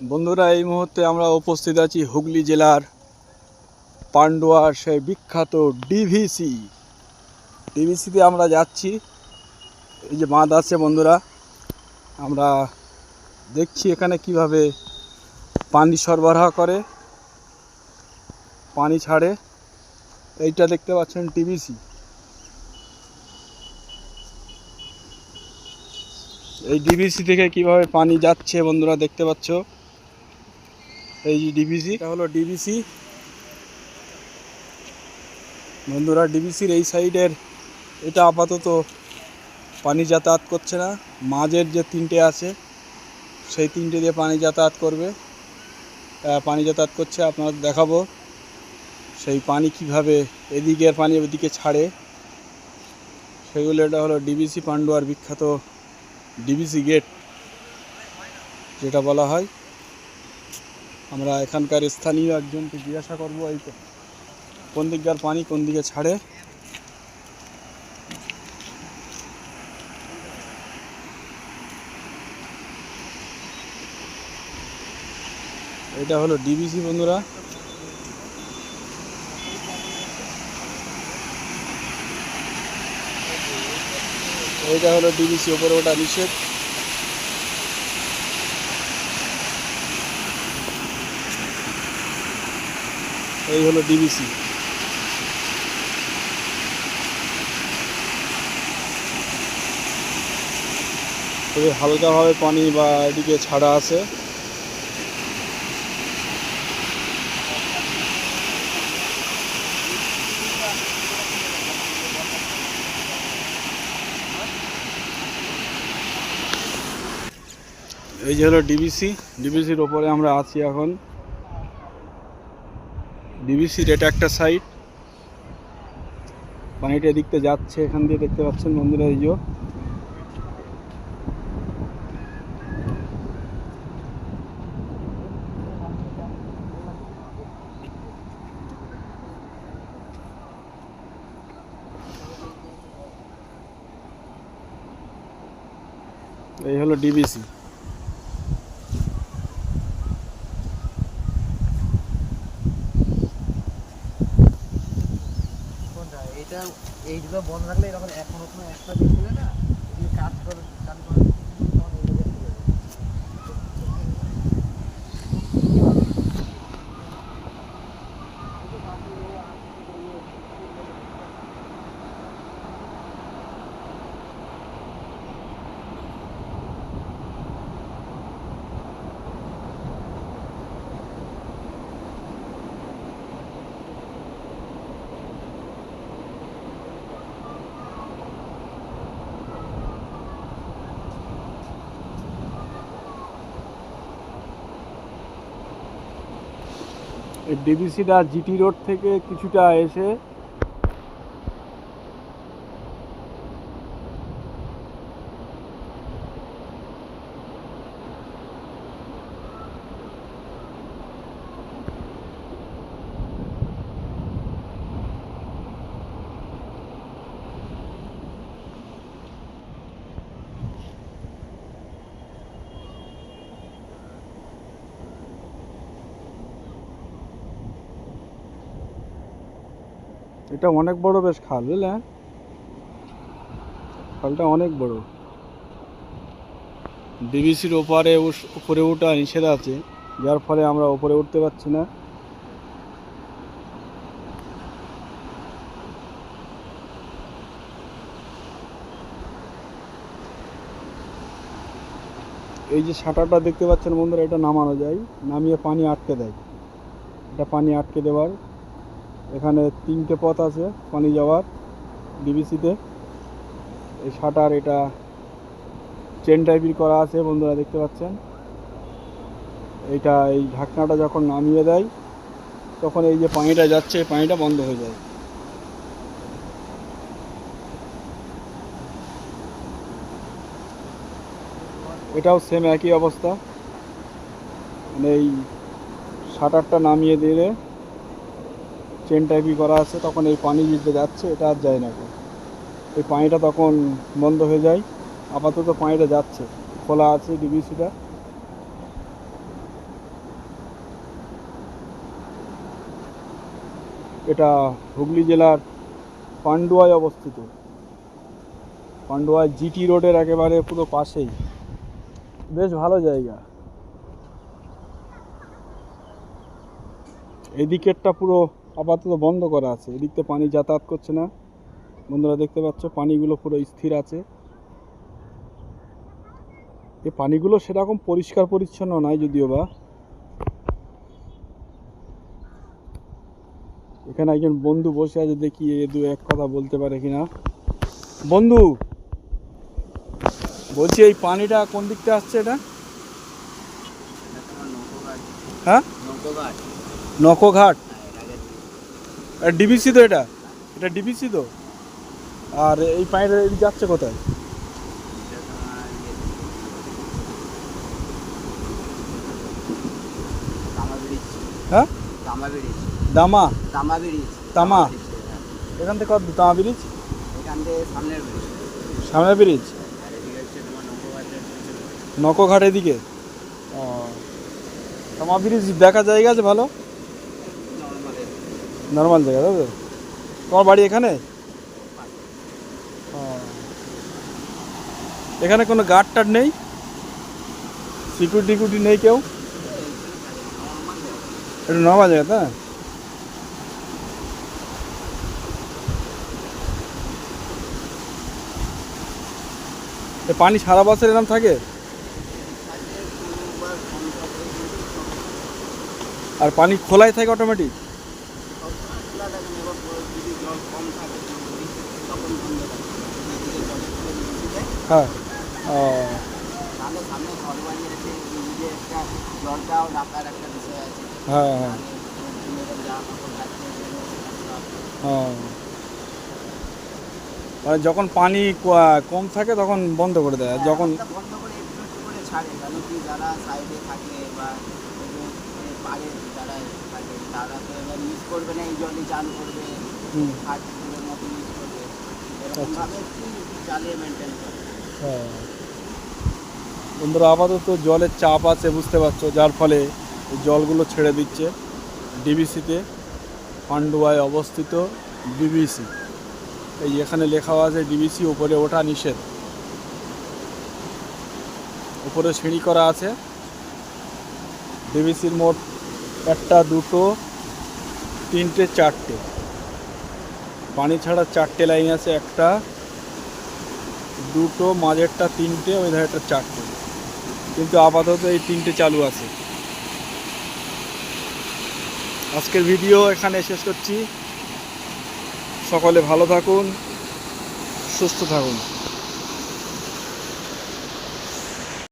বন্ধুরা, এই মুহূর্তে আমরা উপস্থিত আছি হুগলি জেলার পান্ডুয়ার সেই বিখ্যাত ডিভিসি। ডিভিসিতে আমরা যাচ্ছি। এই যে বাঁধ আছে বন্ধুরা, আমরা দেখছি এখানে কীভাবে পানি সরবরাহ করে, পানি ছাড়ে। এইটা দেখতে পাচ্ছেন টিভিসি এই ডিভিসি থেকে কীভাবে পানি যাচ্ছে বন্ধুরা দেখতে পাচ্ছ? এই যে ডিভিসি এটা হলো ডিভিসি বন্ধুরা ডিভিসির এই সাইডের এটা আপাতত পানি যাতায়াত করছে না। মাঝের যে তিনটে আছে, সেই তিনটে দিয়ে পানি যাতায়াত করবে। পানি যাতায়াত করছে আপনাদের দেখাবো। সেই পানি কীভাবে এদিকের পানি ওদিকে ছাড়ে, সেগুলো এটা হলো ডিবিসি পান্ডুয়ার বিখ্যাত ডিবিসি গেট, যেটা বলা হয়। আমরা এখানকার স্থানীয় একজনকে জিজ্ঞাসা করব, এই কোন দিককার পানি, কোন দিকে ছাড়ে? এটা হলো ডিবিসি বন্ধুরা। এইটা হলো ডিবিসি ওপরে ওটা নিষেধ। এই হলো ডিবিসি খুবই হালকাভাবে পানি বা এদিকে ছাড়া আছে। এই যে হলো ডিবিসি ডিবিসির ওপরে আমরা আছি এখন। ডিবিসির এটা একটা সাইড পানিটা এদিকতে যাচ্ছে, এখান দিয়ে দেখতে পাচ্ছেন বন্ধুরা এই এই হলো ডিবিসি এটা এইগুলো বন্ধ রাখলে এরকম এখন কোনো একটা দেখলে না কাজ করে কাজ করে, তখন এইগুলো ডিবিসিটা জিটি রোড থেকে কিছুটা এসে এটা অনেক বড় বেশ খাল, বুঝলে? খালটা অনেক বড়। ডিবিসির ওপারে উপরে ওঠা নিষেধ আছে, যার ফলে আমরা ওপরে উঠতে পারছি না। এই যে সাঁটারটা দেখতে পাচ্ছেন বন্ধুরা, এটা নামানো যায়, নামিয়ে পানি আটকে দেয়। এটা পানি আটকে দেওয়ার এখানে তিনটে পথ আছে পানি যাওয়ার ডিবিসিতে এই শাটার, এটা চেন টাইপের করা আছে, বন্ধুরা দেখতে পাচ্ছেন। এইটা এই ঢাকনাটা যখন নামিয়ে দেয়, তখন এই যে পানিটা যাচ্ছে এই পানিটা বন্ধ হয়ে যায়। এটাও সেম একই অবস্থা। মানে এই শাটারটা নামিয়ে দিলে চেন টাইপই করা আছে, তখন এই পানি যেতে যাচ্ছে এটা আর যায় না। এই পানিটা তখন বন্ধ হয়ে যায়, আপাতত পানিটা যাচ্ছে, খোলা আছে ডিবিসিটা। এটা হুগলি জেলার পান্ডুয়ায় অবস্থিত। পান্ডুয়ায় জিটি রোডের একেবারে পুরো পাশেই। বেশ ভালো জায়গা। এদিকেরটা পুরো আপাতত বন্ধ করা আছে। এদিকতে পানি যাতায়াত করছে না। বন্ধুরা দেখতে পাচ্ছ পানিগুলো পুরো স্থির আছে। এই পানিগুলো সেরকম পরিষ্কার পরিচ্ছন্ন নয় যদিও বা। এখানে একজন বন্ধু বসে আছে দেখি এ দু এক কথা বলতে পারে কিনা। বন্ধু বলছি এই পানিটা কোন দিক থেকে আসছে এটা? হ্যাঁ? নকঘাট ডিবিসি তো এটা? এটা ডিবিসি তো? আর এই এই যাচ্ছে কোথায়? হ্যাঁ? তামা। এখান থেকে কত তামা ব্রিজ? এখান ব্রিজ? নৌকোঘাটের নকঘাট এদিকে ও। তামা ব্রিজ দেখা জায়গা আছে ভালো? নর্মাল জায়গা, তাই তো? তোমার বাড়ি এখানে। এখানে কোনো গার্ড টার্ড নেই? সিকিউরিটি টিকিউরিটি নেই কেউ? এটা নর্মাল জায়গা তা পানি সারা বছর এরকম থাকে? আর পানি খোলাই থাকে অটোমেটিক বিষয় আছে। হ্যাঁ হ্যাঁ। ও। মানে যখন পানি কম থাকে তখন বন্ধ করে দেয় আর যখন বন্ধ করে একটু একটু করে ছাড়ে কি যারা সাইডে থাকে বা মানে যারা থাকে তারা তো এবার মিস করবে না এই জলে চান করবে। হুম, হাট পুকুরের মতো মিস করবে এরকমভাবে একটু চালিয়ে মেনটেন করে হ্যাঁ। বন্ধুরা, আপাতত জলের চাপ আছে, বুঝতে পারছ, যার ফলে জলগুলো ছেড়ে দিচ্ছে। ডিবিসিতে, পান্ডুয়ায় অবস্থিত ডিবিসি। এই এখানে লেখা আছে, ডিবিসি উপরে ওঠা নিষেধ। উপরে সিঁড়ি করা আছে। ডিবিসির মোট একটা, দুটো, তিনটে, চারটে। পানি ছাড়া চারটে লাইন আছে, একটা, দুটো, মাঝেরটা তিনটে ওই ধারেরটা চারটে। কিন্তু আপাতত এই তিনটে চালু আছে। আজকের ভিডিও এখানে শেষ করছি। সকলে ভালো থাকুন, সুস্থ থাকুন।